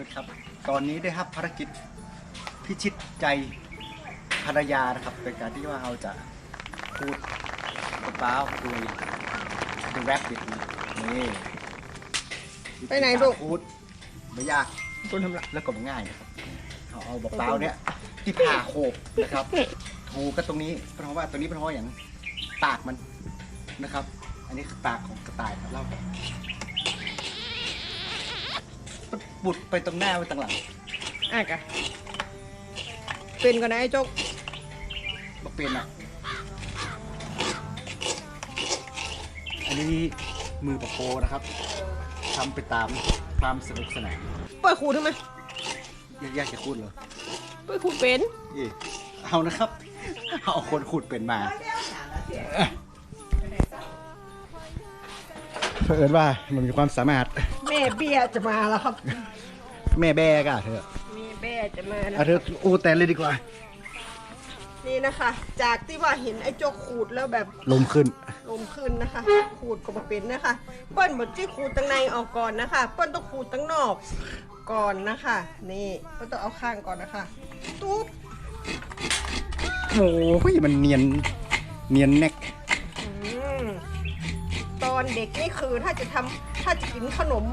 วัสดีครับ ตอนนี้ได้รับภารกิจพิชิตใจภรรยานะครับเป็นการที่ว่าเราจะพูดกับป้าวคุยดูแรปดินี่ไปไหนลูก พูดไม่ยากคุณทำละแล้วก็ง่ายนะครับเอาเอาบอกเปล่าเนี่ยที่ผ่าโขกนะครับ ถูกันตรงนี้เพราะว่าตรงนี้เป็นเพราะว่าอย่างปากมันนะครับ อันนี้คือปากของกระต่ายครับเล่า ปุดไปตรงหน้าไปตรงหลังอะกะเป็นกันนะไอ้จกบอกเป็นอะ อันนี้มือปะโปนะครับทำไปตามความสนุกสนานเปิดขูดทำไมยากๆจะพูดเหรอเปิดขูดเป็นเอ้เอานะครับ เอาคนขุดเป็นมาเผอิญว่ามันมีความสามารถ แม่เบี้ยจะมาแล้วครับ แม่แบกอะเธอแม่เบี้ยจะมานะเอาเธออูแต่เลยดีกว่า นี่นะคะ จากที่ว่าเห็นไอ้จกขูดแล้วแบบลมขึ้น ลมขึ้นนะคะ ขูดก็มาเป็นนะคะเปิ้ลหมดที่ขูดตั้งในออกก่อนนะคะเปิ้ลต้องขูดตั้งนอกก่อนนะคะ นี่เปิ้ลต้องเอาข้างก่อนนะคะตุ๊บโอ้ยมันเนียนเนียนแน็กอืมต อนเด็กนี่คือถ้าจะทำถ้าจะกินขนม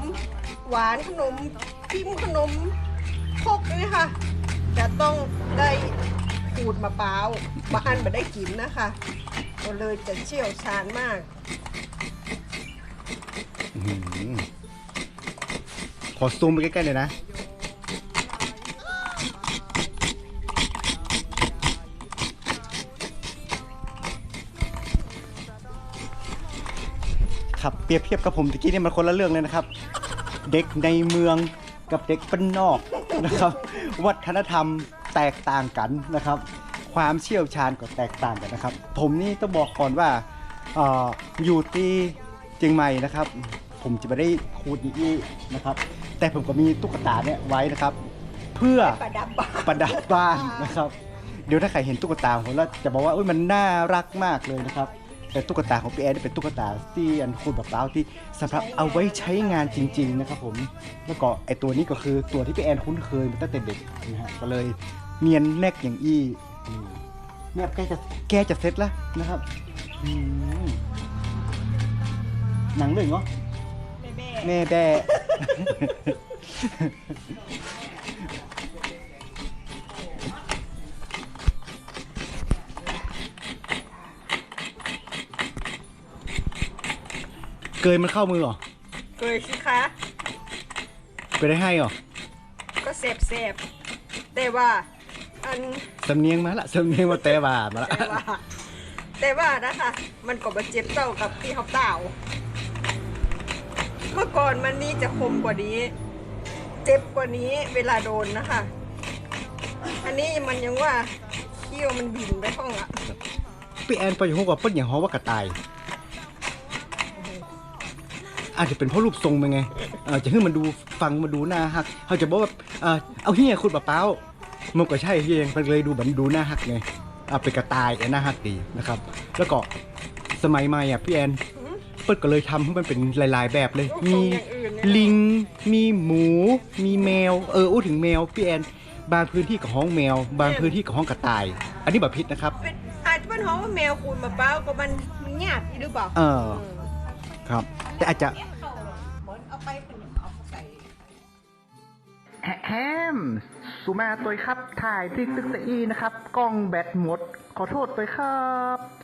หวานขนมพิมขนมครกนี่ค่ะ จะต้องได้ขูดมะพร้าวบ้านมาได้กินนะคะก็เลยจะเชี่ยวชาญมากอื้อหือขอซูมไปใกล้ๆเลยนะ ครับเปรียบเทียบกับผมตะกี้นี่มันคนละเรื่องเลยนะครับ เด็กในเมืองกับเด็กบ้านนอกนะครับ วัฒนธรรมแตกต่างกันนะครับ ความเชี่ยวชาญก็แตกต่างกันนะครับ ผมนี่ต้องบอกก่อนว่าอออยู่ที่เชียงใหม่นะครับ ผมจะไม่ได้คูดนี้นะครับ แต่ผมก็มีตุ๊กตาเนี่ยไว้นะครับ เพื่อประดับบ้านประดับบ้านนะครับ เดี๋ยวถ้าใครเห็นตุ๊กตาผมแล้วจะบอกว่าอุ้ยมันน่ารักมากเลยนะครับ แต่ตุ๊กตาของพี่แอนเป็นตุ๊กตาที่อันคูณแบบเล้าที่สำหรับเอาไว้ใช้งานจริง ๆ นะครับผมแล้วก็ไอตัวนี้ก็คือตัวที่พี่แอนคุ้นเคยมาตั้งแต่เด็กนะฮะก็เลยเนียนแนกอย่างอี้อืมเนี่ยแกจะแกจะเสร็จแล้วนะครับอืมหนังเรื่องเหรอแม่แม่ เกยมันเข้ามือเหรอเคยสิคะ ไปได้ให้เหรอ ก็เสบเสบแต่ว่าอันสำเนียงมาละสำเนียงมาแต่ว่ามาละแต่ว่า แต่ว่านะคะ มันก็บาเจ็บเท่ากับที่เขาเต่า เมื่อก่อนมันนี่จะคมกว่านี้ เจ็บกว่านี้เวลาโดนนะคะ อันนี้มันยังว่าเขี้ยวมันบินไปห้องละพี่แอนไปอยู่ห้องกับเปิ้ลอย่างฮอว่ากระต่าย อาจจะเป็นเพราะรูปทรงมันไงเอ่อจะให้มันดูฟังมันดูหน้าฮักเขาจะบอกว่าเอ่อเอาเฮียคุณปะเป้ามันก็ใช่เฮียมันเลยดูเหมือนดูหน้าฮักไงเอาเป็นกระต่ายไอ้หน้าฮักดีนะครับ แล้วก็สมัยใหม่อะพี่แอนเปิ้ลก็เลยทำให้มันเป็นหลาย ๆ แบบเลยรูปทรมีงอย่างอื่นเนี่ยลิง มีหมู มีแมว เอออู้ถึงแมวพี่แอนบางพื้นที่กับห้องแมว บางพื้นที่กับห้องกระต่าย อันนี้แบบพิษนะครับเป็นอาจจะเป็นเพราะว่าแมวคูณมะพร้าวก็มันมันหยาบอีหรือเปล่า เออ ครับ แต่อาจจะเอาไปเป็นเอาใส่แฮมสุมาตัวครับ ถ่ายที่ตึกตะอีนะครับ กล้องแบตหมด ขอโทษตัวครับ